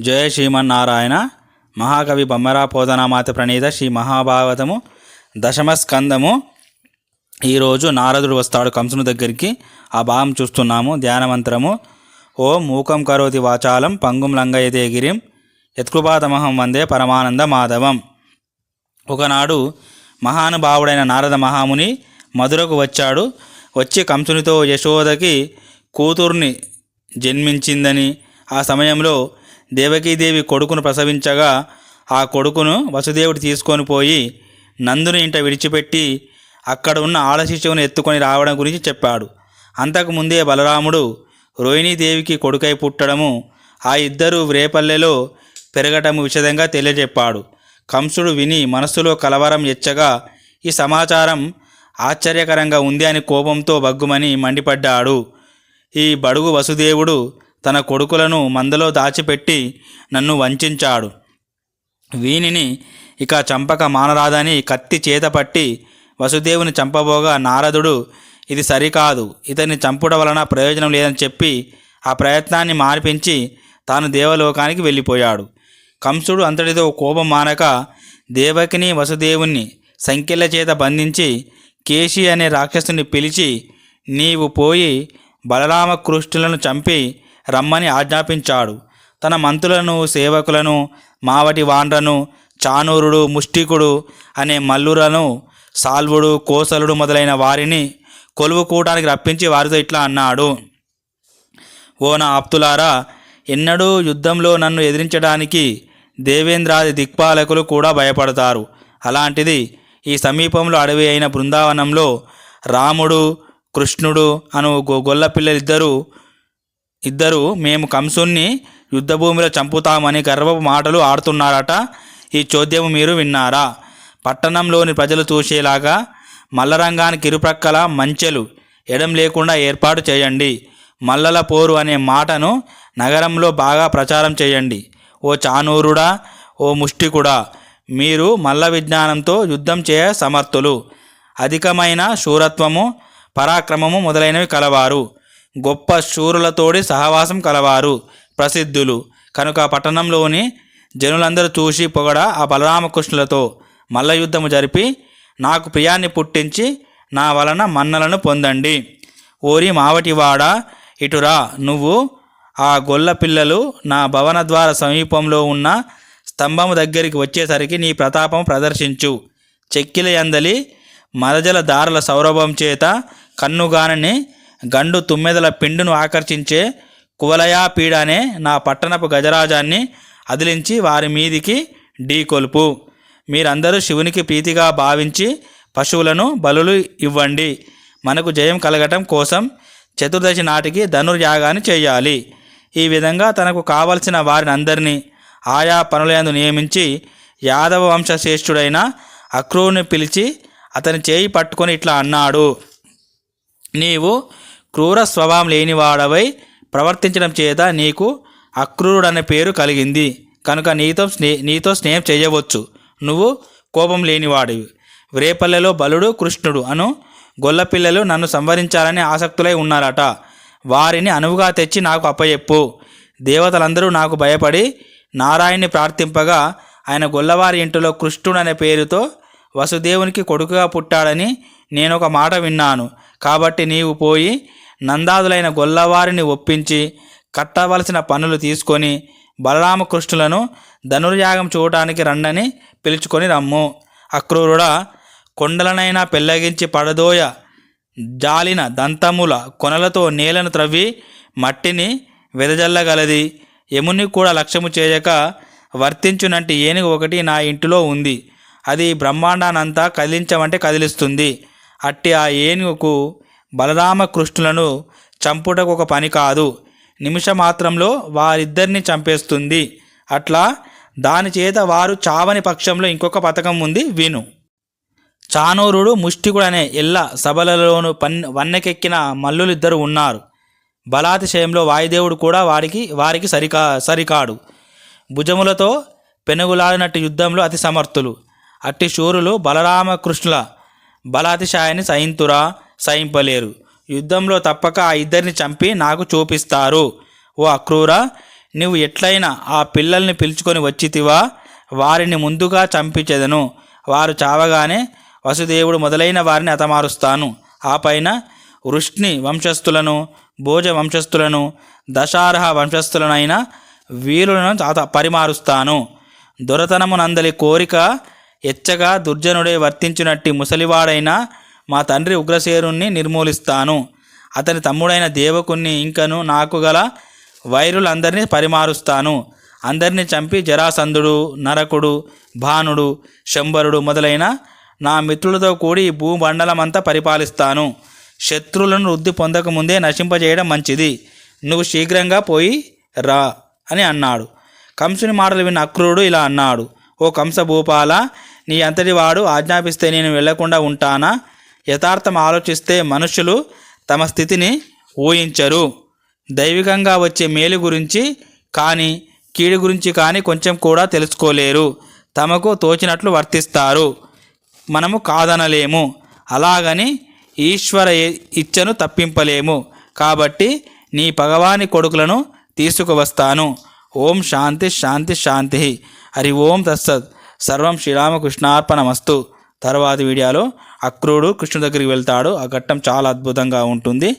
జయ శ్రీమన్నారాయణ మహాకవి బొమ్మరా పోతనామాత ప్రణీత శ్రీ మహాభాగవతము దశమ స్కందము. ఈరోజు నారదుడు వస్తాడు కంసుని దగ్గరికి. ఆ భావం చూస్తున్నాము ధ్యానమంత్రము. ఓ మూకం కరోతి వాచాలం పంగుం లంగయతే గిరిం. యత్కృపాతమహం వందే పరమానంద మాధవం. ఒకనాడు మహానుభావుడైన నారద మహాముని మధురకు వచ్చాడు. వచ్చి కంసునితో యశోదకి కూతుర్ని జన్మించిందని ఆ సమయంలో దేవకీదేవి కొడుకును ప్రసవించగా ఆ కొడుకును వసుదేవుడు తీసుకొని పోయి నందుని ఇంట విడిచిపెట్టి అక్కడ ఉన్న ఆడశిశువును ఎత్తుకొని రావడం గురించి చెప్పాడు. అంతకుముందే బలరాముడు రోహిణీదేవికి కొడుకై పుట్టడము ఆ ఇద్దరు రేపల్లెలో పెరగటము విషదంగా తెలియజెప్పాడు. కంసుడు విని మనస్సులో కలవరం ఎచ్చగా ఈ సమాచారం ఆశ్చర్యకరంగా ఉంది అని కోపంతో బగ్గుమని మండిపడ్డాడు. ఈ బడుగు వసుదేవుడు తన కొడుకులను మందలో దాచిపెట్టి నన్ను వంచాడు. వీనిని ఇక చంపక మానరాదని కత్తి చేతపట్టి వసుదేవుని చంపబోగా నారదుడు ఇది సరికాదు ఇతన్ని చంపుట వలన ప్రయోజనం లేదని చెప్పి ఆ ప్రయత్నాన్ని మార్పించి తాను దేవలోకానికి వెళ్ళిపోయాడు. కంసుడు అంతటితో కోపం మానక దేవకిని వసుదేవుణ్ణి సంఖ్యల చేత బంధించి కేశి అనే రాక్షసుని పిలిచి నీవు పోయి బలరామకృష్ణులను చంపి రమ్మని ఆజ్ఞాపించాడు. తన మంత్రులను సేవకులను మావటి వాండ్రను చానూరుడు ముష్టికుడు అనే మల్లులను సాల్వుడు కోసలుడు మొదలైన వారిని కొలువుకోవడానికి రప్పించి వారితో ఇట్లా అన్నాడు. ఓ నా ఆప్తులారా ఎన్నడూ యుద్ధంలో నన్ను ఎదిరించడానికి దేవేంద్రాది దిక్పాలకులు కూడా భయపడతారు. అలాంటిది ఈ సమీపంలో అడవి అయిన బృందావనంలో రాముడు కృష్ణుడు అను గొల్లపిల్లలిద్దరూ ఇద్దరు మేము కంసుణ్ణి యుద్ధభూమిలో చంపుతామని గర్వపు మాటలు ఆడుతున్నారట. ఈ చోద్యము మీరు విన్నారా? పట్టణంలోని ప్రజలు చూసేలాగా మల్లరంగానికి ఇరుప్రక్కల మంచెలు ఎడం లేకుండా ఏర్పాటు చేయండి. మల్లల పోరు అనే మాటను నగరంలో బాగా ప్రచారం చేయండి. ఓ చానూరుడా ఓ ముష్టికుడా మీరు మల్ల విజ్ఞానంతో యుద్ధం చేయ సమర్థులు. అధికమైన శూరత్వము పరాక్రమము మొదలైనవి కలవారు. గొప్ప శూరులతోడి సహవాసం కలవారు. ప్రసిద్ధులు. కనుక పట్టణంలోని జనులందరూ చూసి పొగడ ఆ బలరామకృష్ణులతో మల్లయుద్ధము జరిపి నాకు ప్రియాన్ని పుట్టించి నా వలన మన్నలను పొందండి. ఓరి మావటివాడ ఇటురా నువ్వు ఆ గొల్ల పిల్లలు నా భవన ద్వార సమీపంలో ఉన్న స్తంభము దగ్గరికి వచ్చేసరికి నీ ప్రతాపం ప్రదర్శించు. చెక్కిల యందలి మరజల దారుల సౌరభం చేత కన్నుగానని గండు తుమ్మెదల పిండును ఆకర్షించే కువలయా పీడ అనే నా పట్టణపు గజరాజాన్ని అదిలించి వారి మీదికి ఢీకొల్పు మీరందరూ శివునికి ప్రీతిగా భావించి పశువులను బలులు ఇవ్వండి. మనకు జయం కలగటం కోసం చతుర్దశి నాటికి ధనుర్యాగాన్ని చేయాలి. ఈ విధంగా తనకు కావలసిన వారిని అందరినీ ఆయా పనులందు నియమించి యాదవ వంశశ్రేష్ఠుడైన అక్రూరుని పిలిచి అతని చేయి పట్టుకొని ఇట్లా అన్నాడు. నీవు క్రూర స్వభావం లేనివాడవై ప్రవర్తించడం చేత నీకు అక్రూరుడనే పేరు కలిగింది. కనుక నీతో స్నే నీతో స్నేహం చేయవచ్చు. నువ్వు కోపం లేనివాడివి. రేపల్లెలో బలుడు కృష్ణుడు అను గొల్లపిల్లలు నన్ను సంవరించాలని ఆసక్తులై ఉన్నారట. వారిని అనువుగా తెచ్చి నాకు అప్పచెప్పు దేవతలందరూ నాకు భయపడి నారాయణ్ణి ప్రార్థింపగా ఆయన గొల్లవారి ఇంటిలో కృష్ణుడు అనే పేరుతో వసుదేవునికి కొడుకుగా పుట్టాడని నేను ఒక మాట విన్నాను. కాబట్టి నీవు పోయి నందాదులైన గొల్లవారిని ఒప్పించి కట్టవలసిన పనులు తీసుకొని బలరామకృష్ణులను ధనుర్యాగం చూడటానికి రండని పిలుచుకొని రమ్ము. అక్రూరుడా కొండలనైనా పెళ్ళగించి పడదోయ జాలిన దంతముల కొనలతో నేలను త్రవ్వి మట్టిని వెదజల్లగలది. యముని కూడా లక్ష్యము చేయక వర్తించునంటి ఏనుగు ఒకటి నా ఇంటిలో ఉంది. అది బ్రహ్మాండానంతా కదిలించమంటే కదిలిస్తుంది. అట్టి ఆ ఏనుగుకు బలరామకృష్ణులను చంపుటకు ఒక పని కాదు. నిమిషమాత్రంలో వారిద్దరిని చంపేస్తుంది. అట్లా దాని చేత వారు చావని పక్షంలో ఇంకొక పథకం ఉంది విను చానూరుడు ముష్టికుడు అనే ఎల్ల సభలలోను పన్ వన్నెకెక్కిన మల్లులిద్దరు ఉన్నారు. బలాతిశయంలో వాయుదేవుడు కూడా వారికి వారికి సరికా సరికాడు. భుజములతో పెనుగులాడినట్టు యుద్ధంలో అతి సమర్థులు. అట్టి శూరులు బలరామకృష్ణుల బలాతిశాయాన్ని సైంతురా సహింపలేరు. యుద్ధంలో తప్పక ఆ ఇద్దరిని చంపి నాకు చూపిస్తారు. ఓ అక్రూర నువ్వు ఎట్లయినా ఆ పిల్లల్ని పిలుచుకొని వచ్చితివా? వారిని ముందుగా చంపించెదను వారు చావగానే వసుదేవుడు మొదలైన వారిని హతమారుస్తాను. ఆ పైన వృష్ణి వంశస్థులను భోజ వంశస్థులను దశార్హ వంశస్థులనైన వీరులను పరిమారుస్తాను. దొరతనమునందలి కోరిక ఎచ్చగా దుర్జనుడే వర్తించినట్టి ముసలివాడైన మా తండ్రి ఉగ్రశేరుణ్ణి నిర్మూలిస్తాను. అతని తమ్ముడైన దేవకుణ్ణి ఇంకను నాకు గల వైరులందరినీ పరిమారుస్తాను. అందరినీ చంపి జరాసంధుడు నరకుడు భానుడు శంబరుడు మొదలైన నా మిత్రులతో కూడి ఈ భూమండలమంతా పరిపాలిస్తాను. శత్రువులను వృద్ధి పొందకముందే నశింపజేయడం మంచిది. నువ్వు శీఘ్రంగా పోయి రా అని అన్నాడు. కంసుని మాటలు విన్న అక్రూరుడు ఇలా అన్నాడు. ఓ కంస భూపాల నీ అంతటి వాడు ఆజ్ఞాపిస్తే నేను వెళ్ళకుండా ఉంటానా? యథార్థం ఆలోచిస్తే మనుషులు తమ స్థితిని ఊహించరు. దైవికంగా వచ్చే మేలు గురించి కానీ కీడు గురించి కానీ కొంచెం కూడా తెలుసుకోలేరు. తమకు తోచినట్లు వర్తిస్తారు. మనము కాదనలేము. అలాగని ఈశ్వర ఇ- ఇచ్చను తప్పింపలేము. కాబట్టి నీ భగవాని కొడుకులను తీసుకువస్తాను. ఓం శాంతి శాంతి శాంతి. హరి ఓం తస్సత్ సర్వం శ్రీరామకృష్ణార్పణమస్తు. తర్వాతి వీడియోలో అక్రూడు కృష్ణుడి దగ్గరికి వెళ్తాడు. ఆ ఘట్టం చాలా అద్భుతంగా ఉంటుంది.